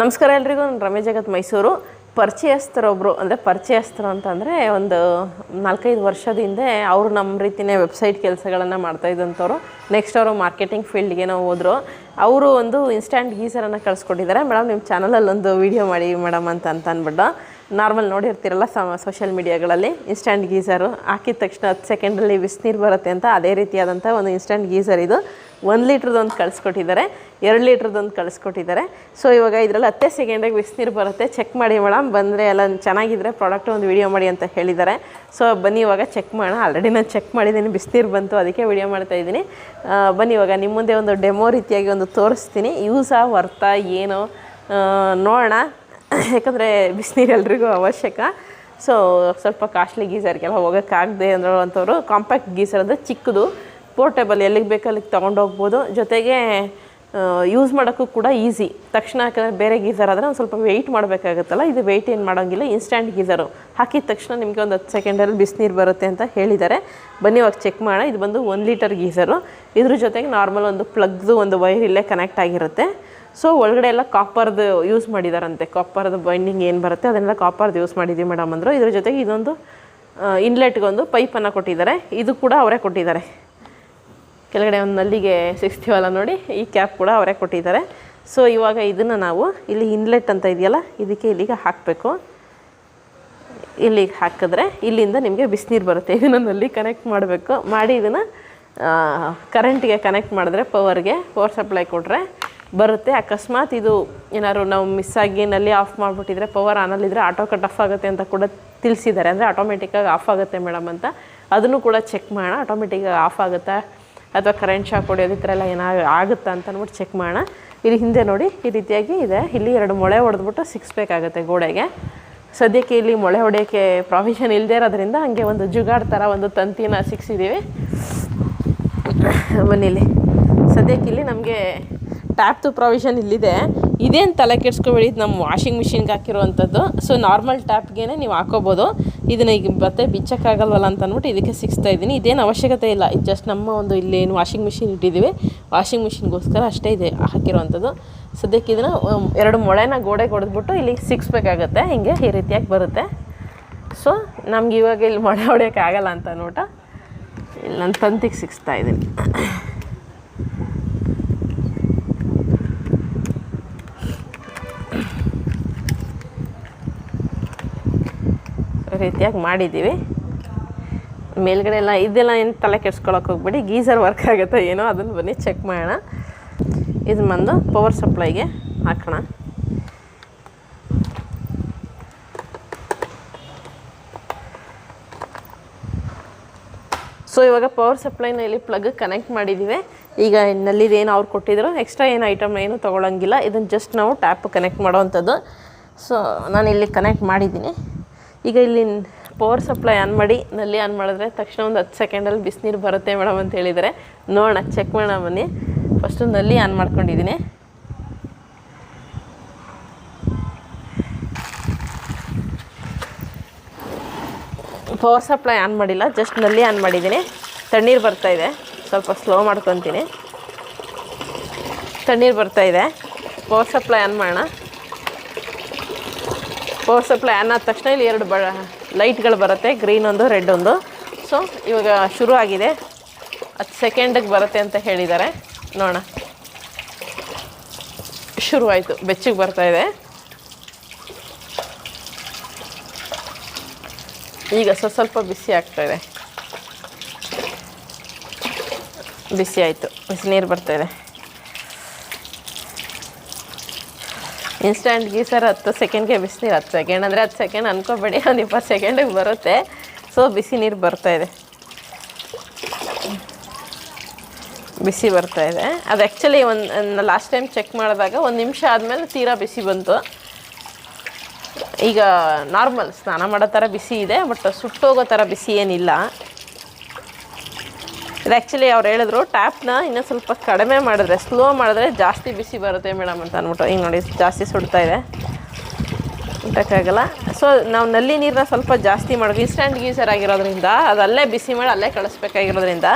ನಮಸ್ಕಾರ ಎಲ್ರಿಗೂ, ನಾನು ರಮೇಶ್ ಜಗತ್ ಮೈಸೂರು. ಪರಿಚಯಸ್ಥರೊಬ್ಬರು ಅಂದರೆ ಪರಿಚಯಸ್ಥರು ಅಂತಂದರೆ ಒಂದು ನಾಲ್ಕೈದು ವರ್ಷದ ಹಿಂದೆ ಅವರು ನಮ್ಮ ರೀತಿಯೇ ವೆಬ್ಸೈಟ್ ಕೆಲಸಗಳನ್ನು ಮಾಡ್ತಾ ಇದ್ದಂಥವ್ರು. ನೆಕ್ಸ್ಟ್ ಅವರು ಮಾರ್ಕೆಟಿಂಗ್ ಫೀಲ್ಡ್ಗೆ ನಾವು ಹೋದರು. ಅವರು ಒಂದು ಇನ್ಸ್ಟ್ಯಾಂಟ್ ಗೀಸರನ್ನು ಕಳಿಸ್ಕೊಟ್ಟಿದ್ದಾರೆ. ಮೇಡಮ್ ನಿಮ್ಮ ಚಾನಲಲ್ಲಿ ಒಂದು ವೀಡಿಯೋ ಮಾಡಿ ಮೇಡಮ್ ಅಂತ ಅಂತ ಅಂದ್ಬಿಟ್ಟು. ನಾರ್ಮಲ್ ನೋಡಿರ್ತೀರಲ್ಲ ಸಮ ಸೋಷಿಯಲ್ ಮೀಡಿಯಾಗಳಲ್ಲಿ ಇನ್ಸ್ಟ್ಯಾಂಟ್ ಗೀಸರು ಹಾಕಿದ ತಕ್ಷಣ ಹತ್ತು ಸೆಕೆಂಡಲ್ಲಿ ಬಿಸಿನೀರು ಬರುತ್ತೆ ಅಂತ, ಅದೇ ರೀತಿಯಾದಂಥ ಒಂದು ಇನ್ಸ್ಟ್ಯಾಂಟ್ ಗೀಸರ್ ಇದು. ಒಂದು ಲೀಟ್ರದೊಂದು ಕಳಿಸ್ಕೊಟ್ಟಿದ್ದಾರೆ, ಎರಡು ಲೀಟ್ರದೊಂದು ಕಳಿಸ್ಕೊಟ್ಟಿದ್ದಾರೆ. ಸೊ ಇವಾಗ ಇದರಲ್ಲಿ ಹತ್ತೆ ಸೆಕೆಂಡಿಗೆ ಬಿಸಿನೀರು ಬರುತ್ತೆ. ಚೆಕ್ ಮಾಡಿ ಮೇಡಮ್, ಬಂದರೆ ಎಲ್ಲ ಚೆನ್ನಾಗಿದ್ದರೆ ಪ್ರಾಡಕ್ಟ್ ಒಂದು ವಿಡಿಯೋ ಮಾಡಿ ಅಂತ ಹೇಳಿದ್ದಾರೆ. ಸೊ ಬನ್ನಿ ಇವಾಗ ಚೆಕ್ ಮಾಡೋಣ. ಆಲ್ರೆಡಿ ನಾನು ಚೆಕ್ ಮಾಡಿದ್ದೀನಿ, ಬಿಸಿನೀರು ಬಂತು, ಅದಕ್ಕೆ ವೀಡಿಯೋ ಮಾಡ್ತಾ ಇದ್ದೀನಿ. ಬನ್ನಿ ಇವಾಗ ನಿಮ್ಮ ಮುಂದೆ ಒಂದು ಡೆಮೋ ರೀತಿಯಾಗಿ ಒಂದು ತೋರಿಸ್ತೀನಿ. ಯೂಸಾ ವರ್ತಾ ಏನು? ನೋಡೋಣ. ಯಾಕಂದರೆ ಬಿಸಿನೀರು ಎಲ್ರಿಗೂ ಅವಶ್ಯಕ. ಸೊ ಸ್ವಲ್ಪ ಕಾಸ್ಟ್ಲಿ ಗೀಸರ್ಗೆಲ್ಲ ಹೋಗೋಕ್ಕಾಗದೆ ಅಂಥವ್ರು ಕಾಂಪ್ಯಾಕ್ಟ್ ಗೀಸರ್ ಅಂದರೆ ಚಿಕ್ಕದು. ಪೋರ್ಟೇಬಲ್ ಎಲ್ಲಿಗೆ ಬೇಕು ಅಲ್ಲಿಗೆ ತೊಗೊಂಡೋಗ್ಬೋದು ಜೊತೆಗೆ ಯೂಸ್ ಮಾಡೋಕ್ಕೂ ಕೂಡ ಈಸಿ ತಕ್ಷಣ ಯಾಕಂದರೆ ಬೇರೆ ಗೀಸರ್ ಆದರೆ ಒಂದು ಸ್ವಲ್ಪ ವೆಯ್ಟ್ ಮಾಡಬೇಕಾಗುತ್ತಲ್ಲ, ಇದು ವೆಯ್ಟ್ ಏನು ಮಾಡೋಂಗಿಲ್ಲ ಇನ್ಸ್ಟ್ಯಾಂಟ್ ಗೀಸರು ಹಾಕಿದ ತಕ್ಷಣ ನಿಮಗೆ ಒಂದು ಹತ್ತು ಸೆಕೆಂಡಲ್ಲಿ ಬಿಸಿನೀರು ಬರುತ್ತೆ ಅಂತ ಹೇಳಿದ್ದಾರೆ. ಬನ್ನಿ ಇವಾಗ ಚೆಕ್ ಮಾಡೋಣ. ಇದು ಬಂದು ಒಂದು ಲೀಟರ್ ಗೀಸರು ಇದ್ರ ಜೊತೆಗೆ ನಾರ್ಮಲ್ ಒಂದು ಪ್ಲಗ್ದು ಒಂದು ವೈರ್ ಇಲ್ಲೇ ಕನೆಕ್ಟ್ ಆಗಿರುತ್ತೆ. ಸೊ ಒಳಗಡೆ ಎಲ್ಲ ಕಾಪರ್ದು ಯೂಸ್ ಮಾಡಿದಾರಂತೆ. ಕಾಪರ್ದು ಬೈಂಡಿಂಗ್ ಏನು ಬರುತ್ತೆ, ಅದನ್ನೆಲ್ಲ ಕಾಪರ್ದು ಯೂಸ್ ಮಾಡಿದ್ದೀವಿ ಮೇಡಮ್ ಅಂದರು. ಇದ್ರ ಜೊತೆಗೆ ಇದೊಂದು ಇನ್ಲೆಟ್ಗೊಂದು ಪೈಪನ್ನು ಕೊಟ್ಟಿದ್ದಾರೆ. ಇದು ಕೂಡ ಅವರೇ ಕೊಟ್ಟಿದ್ದಾರೆ. ಕೆಳಗಡೆ ಒಂದು ನಲ್ಲಿಗೆ ಸಿಕ್ಸ್ತೀವಲ್ಲ ನೋಡಿ, ಈ ಕ್ಯಾಪ್ ಕೂಡ ಅವರೇ ಕೊಟ್ಟಿದ್ದಾರೆ. ಸೊ ಇವಾಗ ಇದನ್ನು ನಾವು ಇಲ್ಲಿ ಇನ್ಲೆಟ್ ಅಂತ ಇದೆಯಲ್ಲ, ಇದಕ್ಕೆ ಇಲ್ಲಿಗೆ ಹಾಕಬೇಕು. ಇಲ್ಲಿಗೆ ಹಾಕಿದ್ರೆ ಇಲ್ಲಿಂದ ನಿಮಗೆ ಬಿಸಿನೀರು ಬರುತ್ತೆ. ಇದನ್ನು ನಲ್ಲಿ ಕನೆಕ್ಟ್ ಮಾಡಬೇಕು. ಮಾಡಿ ಇದನ್ನು ಕರೆಂಟಿಗೆ ಕನೆಕ್ಟ್ ಮಾಡಿದ್ರೆ ಪವರ್ಗೆ ಪವರ್ ಸಪ್ಲೈ ಕೊಟ್ಟರೆ ಬರುತ್ತೆ. ಅಕಸ್ಮಾತ್ ಇದು ಏನಾದ್ರು ನಾವು ಮಿಸ್ ಆಗಿ ನಲ್ಲಿ ಆಫ್ ಮಾಡಿಬಿಟ್ಟಿದ್ರೆ ಪವರ್ ಆನಲ್ಲಿದ್ದರೆ ಆಟೋ ಕಟ್ ಆಫ್ ಆಗುತ್ತೆ ಅಂತ ಕೂಡ ತಿಳಿಸಿದ್ದಾರೆ. ಅಂದರೆ ಆಟೋಮೆಟಿಕ್ಕಾಗಿ ಆಫ್ ಆಗುತ್ತೆ ಮೇಡಮ್ ಅಂತ. ಅದನ್ನು ಕೂಡ ಚೆಕ್ ಮಾಡೋಣ. ಆಟೋಮೆಟಿಕ್ಕಾಗಿ ಆಫ್ ಆಗುತ್ತಾ ಅಥವಾ ಕರೆಂಟ್ ಶಾಕ್ ಹೊಡೆಯೋದು ಈ ಥರ ಎಲ್ಲ ಏನಾಗ ಆಗುತ್ತಾ ಅಂತ ಅಂದ್ಬಿಟ್ಟು ಚೆಕ್ ಮಾಡೋಣ. ಇಲ್ಲಿ ಹಿಂದೆ ನೋಡಿ, ಈ ರೀತಿಯಾಗಿ ಇದೆ. ಇಲ್ಲಿ ಎರಡು ಮೊಳೆ ಹೊಡೆದ್ಬಿಟ್ಟು ಸಿಕ್ಸ್ಬೇಕಾಗುತ್ತೆ ಗೋಡೆಗೆ. ಸದ್ಯಕ್ಕೆ ಇಲ್ಲಿ ಮೊಳೆ ಹೊಡೆಯೋಕ್ಕೆ ಪ್ರಾವಿಷನ್ ಇಲ್ಲದೆ ಇರೋದ್ರಿಂದ ಹಂಗೆ ಒಂದು ಜುಗಾಡ್ ಥರ ಒಂದು ತಂತಿನ ಸಿಕ್ಸಿದ್ದೀವಿ ಮನೇಲಿ ಸದ್ಯಕ್ಕೆ ಇಲ್ಲಿ ನಮಗೆ ಟ್ಯಾಪ್ದು ಪ್ರಾವಿಷನ್ ಇಲ್ಲಿದೆ. ಇದೇನು ತಲೆ ಕೆಡ್ಸ್ಕೊಬೇಡಿ. ಇದು ನಮ್ಮ ವಾಷಿಂಗ್ ಮಿಷಿನ್ಗೆ ಹಾಕಿರುವಂಥದ್ದು. ಸೊ ನಾರ್ಮಲ್ ಟ್ಯಾಪ್ಗೆ ನೀವು ಹಾಕೋಬೋದು. ಇದನ್ನು ಈಗ ಮತ್ತೆ ಬಿಚ್ಚಕ್ಕಾಗಲ್ವಲ್ಲ ಅಂತ ಅಂದ್ಬಿಟ್ಟು ಇದಕ್ಕೆ ಸಿಕ್ಸ್ತಾ ಇದ್ದೀನಿ. ಇದೇನು ಅವಶ್ಯಕತೆ ಇಲ್ಲ. ಇದು ಜಸ್ಟ್ ನಮ್ಮ ಒಂದು ಇಲ್ಲಿ ಏನು ವಾಷಿಂಗ್ ಮಿಷಿನ್ ಇಟ್ಟಿದ್ದೀವಿ ವಾಷಿಂಗ್ ಮಿಷಿನ್ಗೋಸ್ಕರ ಅಷ್ಟೇ ಇದೆ ಹಾಕಿರುವಂಥದ್ದು. ಸದ್ಯಕ್ಕೆ ಇದನ್ನು ಎರಡು ಮೊಳೆನ ಗೋಡೆಗೆ ಹೊಡೆದ್ಬಿಟ್ಟು ಇಲ್ಲಿ ಸಿಕ್ಸ್ಬೇಕಾಗತ್ತೆ ಹಿಂಗೆ ಈ ರೀತಿಯಾಗಿ ಬರುತ್ತೆ. ಸೊ ನಮ್ಗೆ ಇವಾಗ ಇಲ್ಲಿ ಮೊಳೆ ಹೊಡೆಯೋಕ್ಕಾಗಲ್ಲ ಅಂತ ಅಂದ್ಬಿಟ್ಟು ಇಲ್ಲಿ ನನ್ನ ತಂತಿಗೆ ಸಿಕ್ಸ್ತಾ ಇದ್ದೀನಿ. ರೀತಿಯಾಗಿ ಮಾಡಿದ್ದೀವಿ. ಮೇಲ್ಗಡೆ ಎಲ್ಲ ಇದೆಲ್ಲ ಏನು ತಲೆ ಕೆಡ್ಸ್ಕೊಳಕ್ಕೆ ಹೋಗ್ಬೇಡಿ, ಗೀಸರ್ ವರ್ಕ್ ಆಗುತ್ತೆ ಏನೋ ಅದನ್ನು ಬನ್ನಿ ಚೆಕ್ ಮಾಡೋಣ. ಇದು ಬಂದು ಪವರ್ ಸಪ್ಲೈಗೆ ಹಾಕೋಣ. ಸೊ ಇವಾಗ ಪವರ್ ಸಪ್ಲೈನ ಇಲ್ಲಿ ಪ್ಲಗ್ ಕನೆಕ್ಟ್ ಮಾಡಿದ್ದೀವಿ. ಈಗ ನಲ್ಲಿದು ಏನು ಅವ್ರು ಕೊಟ್ಟಿದ್ರು ಎಕ್ಸ್ಟ್ರಾ ಏನು ಐಟಮ್ ಏನು ತೊಗೊಳಂಗಿಲ್ಲ. ಇದನ್ನು ಜಸ್ಟ್ ನಾವು ಟ್ಯಾಪ್ ಕನೆಕ್ಟ್ ಮಾಡೋವಂಥದ್ದು ಸೊ ನಾನು ಇಲ್ಲಿ ಕನೆಕ್ಟ್ ಮಾಡಿದ್ದೀನಿ. ಈಗ ಇಲ್ಲಿ ಪವರ್ ಸಪ್ಲೈ ಆನ್ ಮಾಡಿ, ನಲ್ಲಿ ಆನ್ ಮಾಡಿದ್ರೆ ತಕ್ಷಣ ಒಂದು ಹತ್ತು ಸೆಕೆಂಡಲ್ಲಿ ಬಿಸಿನೀರು ಬರುತ್ತೆ ಮೇಡಮ್ ಅಂತ ಹೇಳಿದರೆ. ನೋಡೋಣ ಚೆಕ್ ಮಾಡೋಣ ಬನ್ನಿ. ಫಸ್ಟು ನಲ್ಲಿ ಆನ್ ಮಾಡ್ಕೊಂಡಿದ್ದೀನಿ. ಪವರ್ ಸಪ್ಲೈ ಆನ್ ಮಾಡಿಲ್ಲ ಜಸ್ಟ್ನಲ್ಲಿ ಆನ್ ಮಾಡಿದ್ದೀನಿ. ತಣ್ಣೀರು ಬರ್ತಾ ಇದೆ. ಸ್ವಲ್ಪ ಸ್ಲೋ ಮಾಡ್ಕೊತೀನಿ. ತಣ್ಣೀರು ಬರ್ತಾ ಇದೆ. ಪವರ್ ಸಪ್ಲೈ ಆನ್ ಮಾಡೋಣ. ಪವರ್ ಸಪ್ಲೈ ಆನ್ ಆದ ತಕ್ಷಣ ಇಲ್ಲಿ ಎರಡು ಬ ಲೈಟ್ಗಳು ಬರುತ್ತೆ ಗ್ರೀನ್ ಒಂದು ರೆಡ್ ಒಂದು. ಸೊ ಇವಾಗ ಶುರು ಆಗಿದೆ. ಹತ್ತು ಸೆಕೆಂಡಿಗೆ ಬರುತ್ತೆ ಅಂತ ಹೇಳಿದ್ದಾರೆ ನೋಡೋಣ. ಶುರುವಾಯಿತು ಬೆಚ್ಚಗೆ ಬರ್ತಾ ಇದೆ. ಈಗ ಸ್ವಲ್ಪ ಸ್ವಲ್ಪ ಬಿಸಿ ಆಗ್ತಾ ಇದೆ. ಬಿಸಿ ಆಯಿತು. ಬಿಸಿ ನೀರು ಬರ್ತಾ ಇನ್ಸ್ಟಂಟ್ ಗೀಸರ್ ಹತ್ತು ಸೆಕೆಂಡ್ಗೆ ಬಿಸಿನೀರು ಹತ್ತು ಸೆಕೆಂಡ್ ಅಂದರೆ ಹತ್ತು ಸೆಕೆಂಡ್ ಅನ್ಕೋಬೇಡಿ, ಒಂದು ಇಪ್ಪತ್ತು ಸೆಕೆಂಡಿಗೆ ಬರುತ್ತೆ. ಸೊ ಬಿಸಿ ನೀರು ಬರ್ತಾ ಇದೆ. ಬಿಸಿ ಬರ್ತಾ ಇದೆ. ಅದು ಆ್ಯಕ್ಚುಲಿ ಒಂದು ಲಾಸ್ಟ್ ಟೈಮ್ ಚೆಕ್ ಮಾಡಿದಾಗ ಒಂದು ನಿಮಿಷ ಆದಮೇಲೆ ತೀರಾ ಬಿಸಿ ಬಂತು. ಈಗ ನಾರ್ಮಲ್ ಸ್ನಾನ ಮಾಡೋ ಥರ ಬಿಸಿ ಇದೆ ಬಟ್ ಸುಟ್ಟೋಗೋ ಥರ ಬಿಸಿ ಏನಿಲ್ಲ. ಇದು ಆ್ಯಕ್ಚುಲಿ ಅವ್ರು ಹೇಳಿದ್ರು ಟ್ಯಾಪ್ನ ಇನ್ನೂ ಸ್ವಲ್ಪ ಕಡಿಮೆ ಮಾಡಿದ್ರೆ ಸ್ಲೋ ಮಾಡಿದ್ರೆ ಜಾಸ್ತಿ ಬಿಸಿ ಬರುತ್ತೆ ಮೇಡಮ್ ಅಂತ ಅಂದ್ಬಿಟ್ಟು. ಈಗ ನೋಡಿ, ಜಾಸ್ತಿ ಸುಡ್ತಾ ಇದೆ. ಊಟಕ್ಕಾಗಲ್ಲ ಸೊ ನಾವು ನಲ್ಲಿ ನೀರನ್ನ ಸ್ವಲ್ಪ ಜಾಸ್ತಿ ಮಾಡೋದು ಇನ್ಸ್ಟೆಂಟ್ ಗೀಸರ್ ಆಗಿರೋದ್ರಿಂದ, ಅದಲ್ಲೇ ಬಿಸಿ ಮಾಡಿ ಅಲ್ಲೇ ಕಳಿಸ್ಬೇಕಾಗಿರೋದ್ರಿಂದ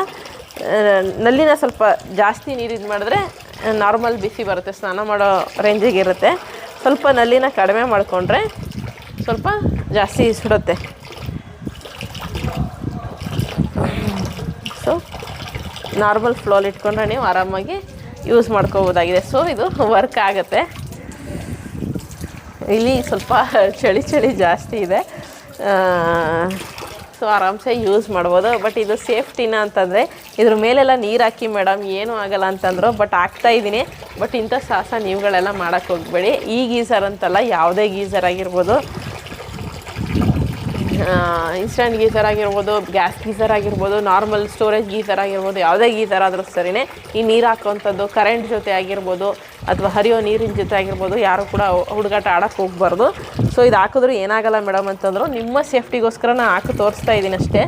ನಲ್ಲಿನ ಸ್ವಲ್ಪ ಜಾಸ್ತಿ ನೀರು ಇದು ಮಾಡಿದ್ರೆ ನಾರ್ಮಲ್ ಬಿಸಿ ಬರುತ್ತೆ. ಸ್ನಾನ ಮಾಡೋ ರೇಂಜಿಗೆ ಇರುತ್ತೆ. ಸ್ವಲ್ಪ ನಲ್ಲಿನ ಕಡಿಮೆ ಮಾಡಿಕೊಂಡ್ರೆ ಸ್ವಲ್ಪ ಜಾಸ್ತಿ ಸುಡುತ್ತೆ. ಸೊ ನಾರ್ಮಲ್ ಫ್ಲೋಲ್ ಇಟ್ಕೊಂಡ್ರೆ ನೀವು ಆರಾಮಾಗಿ ಯೂಸ್ ಮಾಡ್ಕೋಬೋದಾಗಿದೆ. ಸೊ ಇದು ವರ್ಕ್ ಆಗುತ್ತೆ. ಇಲ್ಲಿ ಸ್ವಲ್ಪ ಚಳಿ ಚಳಿ ಜಾಸ್ತಿ ಇದೆ. ಸೊ ಆರಾಮ್ಸೆ ಯೂಸ್ ಮಾಡ್ಬೋದು. ಬಟ್ ಇದು ಸೇಫ್ಟಿನ ಅಂತಂದರೆ, ಇದ್ರ ಮೇಲೆಲ್ಲ ನೀರು ಹಾಕಿ ಮೇಡಮ್ ಏನೂ ಆಗಲ್ಲ ಅಂತಂದ್ರು ಬಟ್ ಹಾಕ್ತಾ ಇದ್ದೀನಿ. ಬಟ್ ಇಂಥ ಸಾಹಸ ನೀವುಗಳೆಲ್ಲ ಮಾಡೋಕ್ಕೆ ಹೋಗಬೇಡಿ. ಈ ಗೀಸರ್ ಅಂತಲ್ಲ, ಯಾವುದೇ ಗೀಸರ್ ಆಗಿರ್ಬೋದು. ಇನ್ಸ್ಟಂಟ್ ಗೀಸರ್ ಆಗಿರ್ಬೋದು ಗ್ಯಾಸ್ ಗೀಸರ್ ಆಗಿರ್ಬೋದು ನಾರ್ಮಲ್ ಸ್ಟೋರೇಜ್ ಗೀಸರ್ ಆಗಿರ್ಬೋದು, ಯಾವುದೇ ಗೀಸರ್ ಆದರೂ ಸರಿನೇ ಈ ನೀರು ಹಾಕೋವಂಥದ್ದು ಕರೆಂಟ್ ಜೊತೆ ಆಗಿರ್ಬೋದು ಅಥವಾ ಹರಿಯೋ ನೀರಿನ ಜೊತೆ ಆಗಿರ್ಬೋದು, ಯಾರು ಕೂಡ ಹುಡುಗಾಟ ಆಡೋಕ್ಕೆ ಹೋಗ್ಬಾರ್ದು. ಸೊ ಇದು ಹಾಕಿದ್ರು ಏನಾಗಲ್ಲ ಮೇಡಮ್ ಅಂತಂದ್ರು, ನಿಮ್ಮ ಸೇಫ್ಟಿಗೋಸ್ಕರ ನಾನು ಹಾಕಿ ತೋರಿಸ್ತಾ ಇದ್ದೀನಿ ಅಷ್ಟೇ.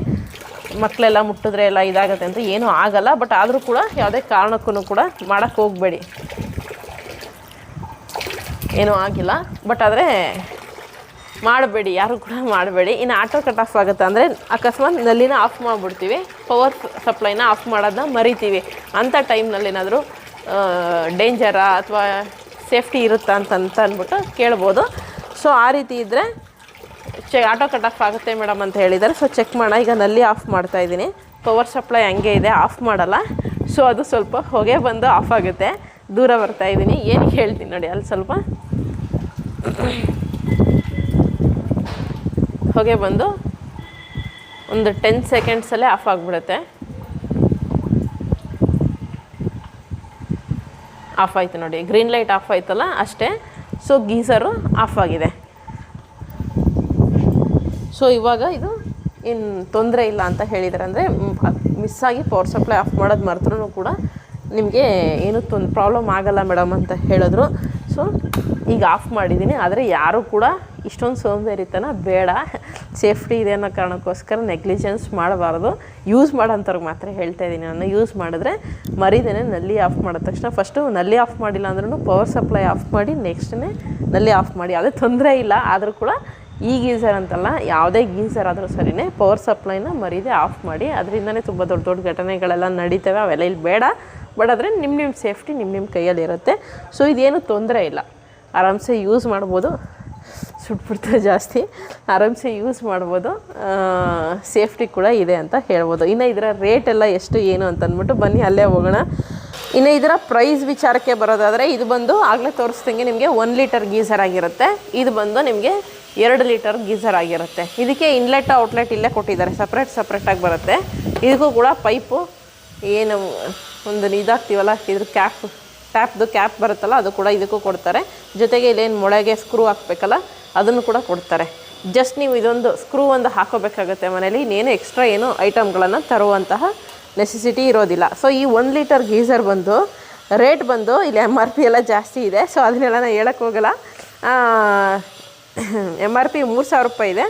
ಮಕ್ಕಳೆಲ್ಲ ಮುಟ್ಟಿದ್ರೆ ಎಲ್ಲ ಇದಾಗುತ್ತೆ ಅಂತ ಏನೂ ಆಗಲ್ಲ ಬಟ್ ಆದರೂ ಕೂಡ ಯಾವುದೇ ಕಾರಣಕ್ಕೂ ಕೂಡ ಮಾಡೋಕ್ಕೆ ಹೋಗಬೇಡಿ. ಏನೂ ಆಗಿಲ್ಲ ಬಟ್ ಆದರೆ ಮಾಡಬೇಡಿ, ಯಾರು ಕೂಡ ಮಾಡಬೇಡಿ. ಇನ್ನು ಆಟೋ ಕಟ್ ಆಫ್ ಆಗುತ್ತೆ ಅಂದರೆ ಅಕಸ್ಮಾತ್ ನಲ್ಲಿನ ಆಫ್ ಮಾಡಿಬಿಡ್ತೀವಿ. ಪವರ್ ಸಪ್ಲೈನ ಆಫ್ ಮಾಡೋದನ್ನ ಮರಿತೀವಿ. ಅಂಥ ಟೈಮ್ನಲ್ಲಿ ಏನಾದರೂ ಡೇಂಜರಾ ಅಥವಾ ಸೇಫ್ಟಿ ಇರುತ್ತಾ ಅಂತ ಅಂದ್ಬಿಟ್ಟು ಕೇಳ್ಬೋದು. ಸೊ ಆ ರೀತಿ ಇದ್ದರೆ ಚೆ ಆಟೋ ಕಟ್ ಆಫ್ ಆಗುತ್ತೆ ಮೇಡಮ್ ಅಂತ ಹೇಳಿದ್ದಾರೆ ಸೊ ಚೆಕ್ ಮಾಡೋಣ. ಈಗ ನಲ್ಲಿ ಆಫ್ ಮಾಡ್ತಾ ಇದ್ದೀನಿ. ಪವರ್ ಸಪ್ಲೈ ಹಂಗೆ ಇದೆ ಆಫ್ ಮಾಡಲ್ಲ. ಸೊ ಅದು ಸ್ವಲ್ಪ ಹೊಗೆ ಬಂದು ಆಫ್ ಆಗುತ್ತೆ. ದೂರ ಬರ್ತಾ ಇದ್ದೀನಿ. ಏನು ಹೇಳ್ತೀನಿ ನೋಡಿ, ಅಲ್ಲಿ ಸ್ವಲ್ಪ. ಹೊಗೆ ಬಂದು ಒಂದು ಟೆನ್ ಸೆಕೆಂಡ್ಸಲ್ಲೇ ಆಫ್ ಆಗಿಬಿಡುತ್ತೆ. ಆಫ್ ಆಯಿತು ನೋಡಿ ಗ್ರೀನ್ ಲೈಟ್ ಆಫ್ ಆಯ್ತಲ್ಲ ಅಷ್ಟೇ. ಸೊ ಗೀಸರು ಆಫ್ ಆಗಿದೆ. ಸೊ ಇವಾಗ ಇದು ಏನು ತೊಂದರೆ ಇಲ್ಲ ಅಂತ ಹೇಳಿದ್ದಾರೆ ಅಂದರೆ ಮಿಸ್ ಆಗಿ ಪವರ್ ಸಪ್ಲೈ ಆಫ್ ಮಾಡೋದು ಮರೆತ್ರೂ ಕೂಡ ನಿಮಗೆ ಏನೂ ತೊಂದ್ ಪ್ರಾಬ್ಲಮ್ ಆಗಲ್ಲ ಮೇಡಮ್ ಅಂತ ಹೇಳಿದ್ರು. ಸೊ ಈಗ ಆಫ್ ಮಾಡಿದ್ದೀನಿ ಆದರೆ ಯಾರೂ ಕೂಡ ಇಷ್ಟೊಂದು ಸೋಂಬೇರಿತನ ಬೇಡ. ಸೇಫ್ಟಿ ಇದೆ ಅನ್ನೋ ಕಾರಣಕ್ಕೋಸ್ಕರ ನೆಗ್ಲಿಜೆನ್ಸ್ ಮಾಡಬಾರ್ದು. ಯೂಸ್ ಮಾಡೋಂಥವ್ರಿಗೆ ಮಾತ್ರ ಹೇಳ್ತಾ ಇದ್ದೀನಿ ನಾನು ಯೂಸ್ ಮಾಡಿದ್ರೆ ಮರಿದೇನೆ ನಲ್ಲಿ ಆಫ್ ಮಾಡಿದ ತಕ್ಷಣ ಫಸ್ಟು ನಲ್ಲಿ ಆಫ್ ಮಾಡಿಲ್ಲ ಅಂದ್ರೂ ಪವರ್ ಸಪ್ಲೈ ಆಫ್ ಮಾಡಿ ನೆಕ್ಸ್ಟ್ನೇ ನಲ್ಲಿ ಆಫ್ ಮಾಡಿ. ಅದೇ ತೊಂದರೆ ಇಲ್ಲ, ಆದರೂ ಕೂಡ ಈ ಗೀಝರ್ ಅಂತಲ್ಲ, ಯಾವುದೇ ಗೀಝರ್ ಆದರೂ ಸರಿನೇ ಪವರ್ ಸಪ್ಲೈನ ಮರೀದೆ ಆಫ್ ಮಾಡಿ. ಅದರಿಂದನೇ ತುಂಬ ದೊಡ್ಡ ದೊಡ್ಡ ಘಟನೆಗಳೆಲ್ಲ ನಡೀತವೆ, ಅವೆಲ್ಲ ಇಲ್ಲಿ ಬೇಡ. ಬಟ್ ಆದರೆ ನಿಮ್ಮ ನಿಮ್ಮ ಸೇಫ್ಟಿ ನಿಮ್ಮ ನಿಮ್ಮ ಕೈಯಲ್ಲಿ ಇರುತ್ತೆ ಸೊ ಇದೇನು ತೊಂದರೆ ಇಲ್ಲ. ಆರಾಮ್ಸೆ ಯೂಸ್ ಮಾಡ್ಬೋದು. ಸುಟ್ಬಿಡ್ತಾರೆ ಜಾಸ್ತಿ. ಆರಾಮ್ಸೆ ಯೂಸ್ ಮಾಡ್ಬೋದು. ಸೇಫ್ಟಿ ಕೂಡ ಇದೆ ಅಂತ ಹೇಳ್ಬೋದು. ಇನ್ನು ಇದರ ರೇಟ್ ಎಲ್ಲ ಎಷ್ಟು, ಏನು ಅಂತ ಅಂದ್ಬಿಟ್ಟು ಬನ್ನಿ, ಅಲ್ಲೇ ಹೋಗೋಣ. ಇನ್ನು ಇದರ ಪ್ರೈಸ್ ವಿಚಾರಕ್ಕೆ ಬರೋದಾದರೆ ಇದು ಬಂದು ಆಗಲೇ ತೋರಿಸ್ದಂಗೆ ನಿಮಗೆ ಒನ್ ಲೀಟರ್ ಗೀಸರ್ ಆಗಿರುತ್ತೆ. ಇದು ಬಂದು ನಿಮಗೆ ಎರಡು ಲೀಟರ್ ಗೀಸರ್ ಆಗಿರುತ್ತೆ. ಇದಕ್ಕೆ ಇನ್ಲೆಟ್ ಔಟ್ಲೆಟ್ ಇಲ್ಲೇ ಕೊಟ್ಟಿದ್ದಾರೆ. ಸಪ್ರೇಟ್ ಸಪ್ರೇಟಾಗಿ ಬರುತ್ತೆ. ಇದಕ್ಕೂ ಕೂಡ ಪೈಪು ಏನು, ಒಂದು ಇದಾಗ್ತೀವಲ್ಲ, ಇದ್ರ ಕ್ಯಾಪ್ ಟ್ಯಾಪ್ದು ಕ್ಯಾಪ್ ಬರುತ್ತಲ್ಲ, ಅದು ಕೂಡ ಇದಕ್ಕೂ ಕೊಡ್ತಾರೆ. ಜೊತೆಗೆ ಇಲ್ಲೇನು ಮೊಳೆಗೆ ಸ್ಕ್ರೂ ಹಾಕಬೇಕಲ್ಲ, ಅದನ್ನು ಕೂಡ ಕೊಡ್ತಾರೆ. ಜಸ್ಟ್ ನೀವು ಇದೊಂದು ಸ್ಕ್ರೂ ಒಂದು ಹಾಕೋಬೇಕಾಗುತ್ತೆ ಮನೇಲಿ. ಇನ್ನೇನು ಎಕ್ಸ್ಟ್ರಾ ಏನು ಐಟಮ್ಗಳನ್ನು ತರುವಂತಹ ನೆಸೆಸಿಟಿ ಇರೋದಿಲ್ಲ. ಸೊ ಈ ಒಂದು ಲೀಟರ್ ಗೀಸರ್ ಬಂದು ರೇಟ್ ಬಂದು, ಇಲ್ಲಿ ಎಂ ಆರ್ ಪಿ ಎಲ್ಲ ಜಾಸ್ತಿ ಇದೆ. ಸೊ ಅದನ್ನೆಲ್ಲ ನಾನು ಹೇಳಕ್ಕೆ ಹೋಗಲ್ಲ. ಎಂ ಆರ್ ಪಿ ಮೂರು ಸಾವಿರ ರೂಪಾಯಿ ಇದೆ.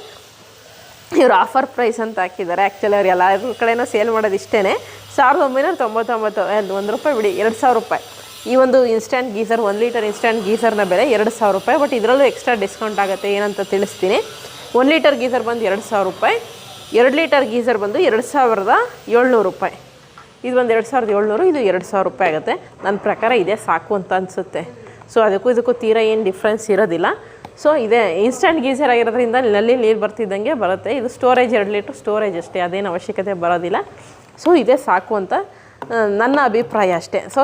ಇವರು ಆಫರ್ ಪ್ರೈಸ್ ಅಂತ ಹಾಕಿದ್ದಾರೆ. ಆ್ಯಕ್ಚುಲಿ ಅವ್ರು ಎಲ್ಲರ ಕಡೆನೂ ಸೇಲ್ ಮಾಡೋದು ಇಷ್ಟೇ ಸಾವಿರದ ಒಂಬೈನೂರ ತೊಂಬತ್ತೊಂಬತ್ತು ಒಂದು ರೂಪಾಯಿ ಬಿಡಿ, ಎರಡು ಸಾವಿರ ರೂಪಾಯಿ. ಈ ಒಂದು ಇನ್ಸ್ಟ್ಯಾಂಟ್ ಗೀಸರ್ ಒಂದು ಲೀಟರ್ ಇನ್ಸ್ಟ್ಯಾಂಟ್ ಗೀಸರ್ನ ಬೆಲೆ ಎರಡು ಸಾವಿರ ರೂಪಾಯಿ. ಬಟ್ ಇದರಲ್ಲೂ ಎಕ್ಸ್ಟ್ರಾ ಡಿಸ್ಕೌಂಟ್ ಆಗುತ್ತೆ ಏನಂತ ತಿಳಿಸ್ತೀನಿ. ಒಂದು ಲೀಟರ್ ಗೀಸರ್ ಬಂದು ಎರಡು ಸಾವಿರ ರೂಪಾಯಿ. ಎರಡು ಲೀಟರ್ ಗೀಸರ್ ಬಂದು ಎರಡು ಸಾವಿರದ ಏಳ್ನೂರು ರೂಪಾಯಿ. ಇದು ಒಂದು ಎರಡು ಸಾವಿರದ ಏಳ್ನೂರು, ಇದು ಎರಡು ಸಾವಿರ ರೂಪಾಯಿ ಆಗುತ್ತೆ. ನನ್ನ ಪ್ರಕಾರ ಇದೇ ಸಾಕು ಅಂತ ಅನಿಸುತ್ತೆ. ಸೊ ಅದಕ್ಕೂ ಇದಕ್ಕೂ ತೀರಾ ಏನು ಡಿಫ್ರೆನ್ಸ್ ಇರೋದಿಲ್ಲ. ಸೊ ಇದೆ ಇನ್ಸ್ಟಂಟ್ ಗೀಸರ್ ಆಗಿರೋದ್ರಿಂದ ನಲ್ಲಿ ನೀರು ಬರ್ತಿದ್ದಂಗೆ ಬರುತ್ತೆ. ಇದು ಸ್ಟೋರೇಜ್ ಎರಡು ಲೀಟ್ರ್ ಸ್ಟೋರೇಜ್ ಅಷ್ಟೇ. ಅದೇನು ಅವಶ್ಯಕತೆ ಬರೋದಿಲ್ಲ. ಸೊ ಇದೇ ಸಾಕು ಅಂತ ನನ್ನ ಅಭಿಪ್ರಾಯ ಅಷ್ಟೇ. ಸೊ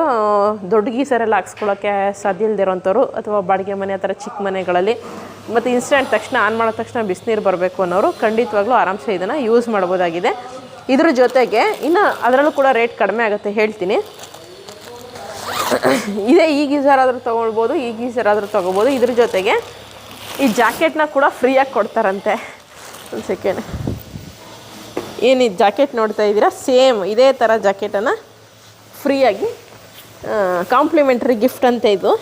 ದೊಡ್ಡ ಗೀಸರೆಲ್ಲ ಹಾಕ್ಸ್ಕೊಳ್ಳೋಕ್ಕೆ ಸಾಧ್ಯ ಇಲ್ದಿರೋಂಥವ್ರು ಅಥವಾ ಬಾಡಿಗೆ ಮನೆ ಆ ಚಿಕ್ಕ ಮನೆಗಳಲ್ಲಿ ಮತ್ತು ಇನ್ಸ್ಟೆಂಟ್ ತಕ್ಷಣ ಆನ್ ಮಾಡಿದ ತಕ್ಷಣ ಬಿಸಿನೀರು ಬರಬೇಕು ಅನ್ನೋರು ಖಂಡಿತವಾಗ್ಲೂ ಆರಾಮ್ಸೆ ಇದನ್ನು ಯೂಸ್ ಮಾಡ್ಬೋದಾಗಿದೆ. ಇದ್ರ ಜೊತೆಗೆ ಇನ್ನು ಅದರಲ್ಲೂ ಕೂಡ ರೇಟ್ ಕಡಿಮೆ ಆಗುತ್ತೆ ಹೇಳ್ತೀನಿ. ಇದೇ ಈ ಗೀಸರ್ ಆದರೂ ತೊಗೊಳ್ಬೋದು, ಈ ಗೀಸರ್ ಆದರೂ ತೊಗೋಬೋದು ಇದ್ರ ಜೊತೆಗೆ ಈ ಜಾಕೆಟ್ನ ಕೂಡ ಫ್ರೀಯಾಗಿ ಕೊಡ್ತಾರಂತೆ. ಒಂದು ಸೆಕೆಂಡ್ ಏನು ಜಾಕೆಟ್ ನೋಡ್ತಾ ಇದ್ದೀರಾ? ಸೇಮ್ ಇದೇ ಥರ ಜಾಕೆಟನ್ನು ಫ್ರೀಯಾಗಿ ಕಾಂಪ್ಲಿಮೆಂಟ್ರಿ ಗಿಫ್ಟ್ ಅಂತ ಇದು.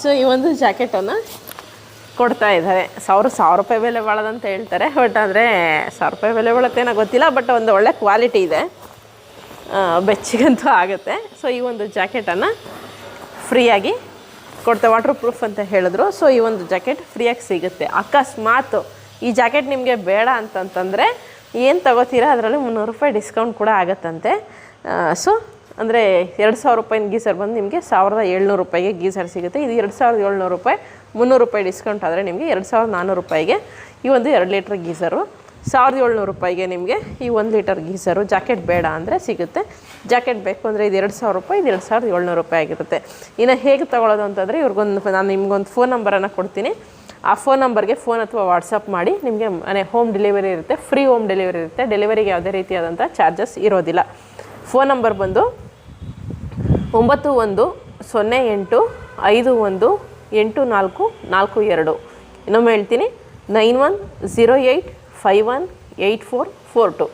ಸೊ ಈ ಒಂದು ಜಾಕೆಟನ್ನು ಕೊಡ್ತಾ ಇದ್ದಾರೆ. ಸಾವಿರ ಸಾವಿರ ರೂಪಾಯಿ ಬೆಲೆ ಬಾಳೋದಂತ ಹೇಳ್ತಾರೆ. ಬಟ್ ಆದರೆ ಸಾವಿರ ರೂಪಾಯಿ ಬೆಲೆ ಬಾಳತ್ತೇನೋ ಗೊತ್ತಿಲ್ಲ. ಬಟ್ ಒಂದು ಒಳ್ಳೆ ಕ್ವಾಲಿಟಿ ಇದೆ. ಬೆಚ್ಚಿಗಂತೂ ಆಗುತ್ತೆ. ಸೊ ಈ ಒಂದು ಜಾಕೆಟನ್ನು ಫ್ರೀಯಾಗಿ ಕೊಡ್ತಾ ವಾಟರ್ ಪ್ರೂಫ್ ಅಂತ ಹೇಳಿದ್ರು. ಸೊ ಈ ಒಂದು ಜಾಕೆಟ್ ಫ್ರೀಯಾಗಿ ಸಿಗುತ್ತೆ. ಅಕಸ್ಮಾತ್ ಈ ಜಾಕೆಟ್ ನಿಮಗೆ ಬೇಡ ಅಂತಂತಂದರೆ ಏನು ತಗೋತೀರಾ? ಅದರಲ್ಲಿ ಮುನ್ನೂರು ರೂಪಾಯಿ ಡಿಸ್ಕೌಂಟ್ ಕೂಡ ಆಗುತ್ತಂತೆ. ಸೊ ಅಂದರೆ ಎರಡು ಸಾವಿರ ರೂಪಾಯಿನ ಗೀಸರ್ ಬಂದು ನಿಮಗೆ ಸಾವಿರದ ಏಳ್ನೂರು ರೂಪಾಯಿಗೆ ಗೀಸರ್ ಸಿಗುತ್ತೆ. ಇದು ಎರಡು ಸಾವಿರದ ಏಳ್ನೂರು ರೂಪಾಯಿ, ಮುನ್ನೂರು ರೂಪಾಯಿ ಡಿಸ್ಕೌಂಟ್ ಆದರೆ ನಿಮಗೆ ಎರಡು ಸಾವಿರದ ನಾನ್ನೂರು ರೂಪಾಯಿಗೆ ಈ ಒಂದು ಎರಡು ಲೀಟ್ರ್ ಗೀಸರು, ಸಾವಿರದ ಏಳ್ನೂರು ರೂಪಾಯಿಗೆ ನಿಮಗೆ ಈ ಒಂದು ಲೀಟರ್ ಗೀಸರು ಜಾಕೆಟ್ ಬೇಡ ಅಂದರೆ ಸಿಗುತ್ತೆ. ಜಾಕೆಟ್ ಬೇಕು ಅಂದರೆ ಇದು ಎರಡು ಸಾವಿರ ರೂಪಾಯಿ, ಇದು ಎರಡು ಸಾವಿರದ ಏಳ್ನೂರು ರೂಪಾಯಿ ಆಗಿರುತ್ತೆ. ಇನ್ನು ಹೇಗೆ ತೊಗೊಳೋದು ಅಂತಂದರೆ ಇವ್ರಿಗೊಂದು, ನಾನು ನಿಮ್ಗೊಂದು ಫೋನ್ ನಂಬರನ್ನು ಕೊಡ್ತೀನಿ. ಆ ಫೋನ್ ನಂಬರ್ಗೆ ಫೋನ್ ಅಥವಾ ವಾಟ್ಸಪ್ ಮಾಡಿ ನಿಮಗೆ ಮನೆ ಹೋಮ್ ಡೆಲಿವರಿ ಇರುತ್ತೆ ಫ್ರೀ ಹೋಮ್ ಡೆಲಿವರಿ ಇರುತ್ತೆ. ಡೆಲಿವರಿಗೆ ಯಾವುದೇ ರೀತಿಯಾದಂಥ ಚಾರ್ಜಸ್ ಇರೋದಿಲ್ಲ. ಫೋನ್ ನಂಬರ್ ಬಂದು ಒಂಬತ್ತು ಒಂದು ಸೊನ್ನೆ ಎಂಟು ಐದು ಒಂದು ಎಂಟು ನಾಲ್ಕು ನಾಲ್ಕು ಎರಡು. ಇನ್ನೊಮ್ಮೆ ಹೇಳ್ತೀನಿ, nine one zero eight five one eight four four two.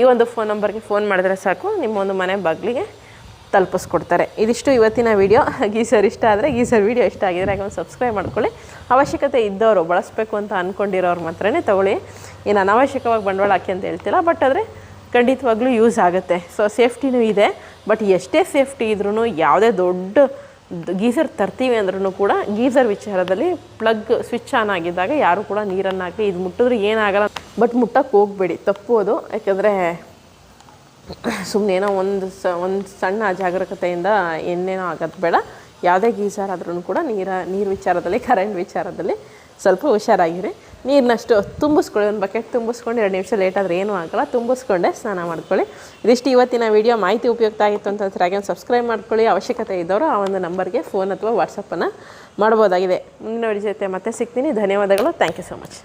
ಈ ಒಂದು ಫೋನ್ ನಂಬರ್ಗೆ ಫೋನ್ ಮಾಡಿದ್ರೆ ಸಾಕು, ನಿಮ್ಮ ಒಂದು ಮನೆ ಬಾಗಿಲಿಗೆ ತಲುಪಿಸ್ಕೊಡ್ತಾರೆ. ಇದಿಷ್ಟು ಇವತ್ತಿನ ವೀಡಿಯೋ ಗೀಸರ್ ಇಷ್ಟ ಆದರೆ ಗೀಸರ್ ವಿಡಿಯೋ ಇಷ್ಟ ಆಗಿದ್ರೆ ಹಾಗೆ ಒಂದು ಸಬ್ಸ್ಕ್ರೈಬ್ ಮಾಡ್ಕೊಳ್ಳಿ. ಅವಶ್ಯಕತೆ ಇದ್ದವರು ಬಳಸಬೇಕು ಅಂತ ಅಂದ್ಕೊಂಡಿರೋರು ಮಾತ್ರನೇ ತೊಗೊಳ್ಳಿ. ಏನು ಅನಾವಶ್ಯಕವಾಗಿ ಬಂಡವಾಳ ಹಾಕಿ ಅಂತ ಹೇಳ್ತಿಲ್ಲ ಬಟ್ ಆದರೆ ಖಂಡಿತವಾಗ್ಲೂ ಯೂಸ್ ಆಗುತ್ತೆ. ಸೊ ಸೇಫ್ಟಿನೂ ಇದೆ ಬಟ್ ಎಷ್ಟೇ ಸೇಫ್ಟಿ ಇದ್ರೂ ಯಾವುದೇ ದೊಡ್ಡ ಗೀಸರ್ ತರ್ತೀವಿ ಅಂದ್ರೂ ಕೂಡ ಗೀಸರ್ ವಿಚಾರದಲ್ಲಿ ಪ್ಲಗ್ ಸ್ವಿಚ್ ಆನ್ ಆಗಿದ್ದಾಗ ಯಾರು ಕೂಡ ನೀರನ್ನು ಹಾಕಿ ಇದು ಮುಟ್ಟಿದ್ರೆ ಏನಾಗಲ್ಲ. ಬಟ್ ಮುಟ್ಟಕ್ಕೆ ಹೋಗಬೇಡಿ ತಪ್ಪೋದು ಯಾಕೆಂದರೆ ಸುಮ್ಮನೆ ಏನೋ ಒಂದು ಸ, ಒಂದು ಸಣ್ಣ ಅಜಾಗರೂಕತೆಯಿಂದ ಏನೇನೋ ಆಗೋದು ಬೇಡ. ಯಾವುದೇ ಗೀಸರ್ ಆದ್ರೂ ಕೂಡ ನೀರ, ನೀರು ವಿಚಾರದಲ್ಲಿ ಕರೆಂಟ್ ವಿಚಾರದಲ್ಲಿ ಸ್ವಲ್ಪ ಹುಷಾರಾಗಿರಿ. ನೀರಿನಷ್ಟು ತುಂಬಿಸ್ಕೊಳ್ಳಿ, ಒಂದು ಬಕೆಟ್ ತುಂಬಿಸ್ಕೊಂಡು ಎರಡು ನಿಮಿಷ ಲೇಟ್ ಆದರೆ ಏನೂ ಆಗಲ್ಲ. ತುಂಬಿಸ್ಕೊಂಡೆ, ಸ್ನಾನ ಮಾಡ್ಕೊಳ್ಳಿ. ಇದಿಷ್ಟು ಇವತ್ತಿನ ವಿಡಿಯೋ ಮಾಹಿತಿ ಉಪಯುಕ್ತ ಆಗಿತ್ತು ಅಂತಂದ್ರೆ ಹಾಗೆ ಸಬ್ಸ್ಕ್ರೈಬ್ ಮಾಡ್ಕೊಳ್ಳಿ. ಅವಶ್ಯಕತೆ ಇದ್ದವರು ಆ ಒಂದು ನಂಬರ್ಗೆ ಫೋನ್ ಅಥವಾ ವಾಟ್ಸಪ್ಪನ್ನು ಮಾಡ್ಬೋದಾಗಿದೆ. ಮುಂದಿನ ಜೊತೆ ಮತ್ತೆ ಸಿಗ್ತೀನಿ. ಧನ್ಯವಾದಗಳು. Thank you so much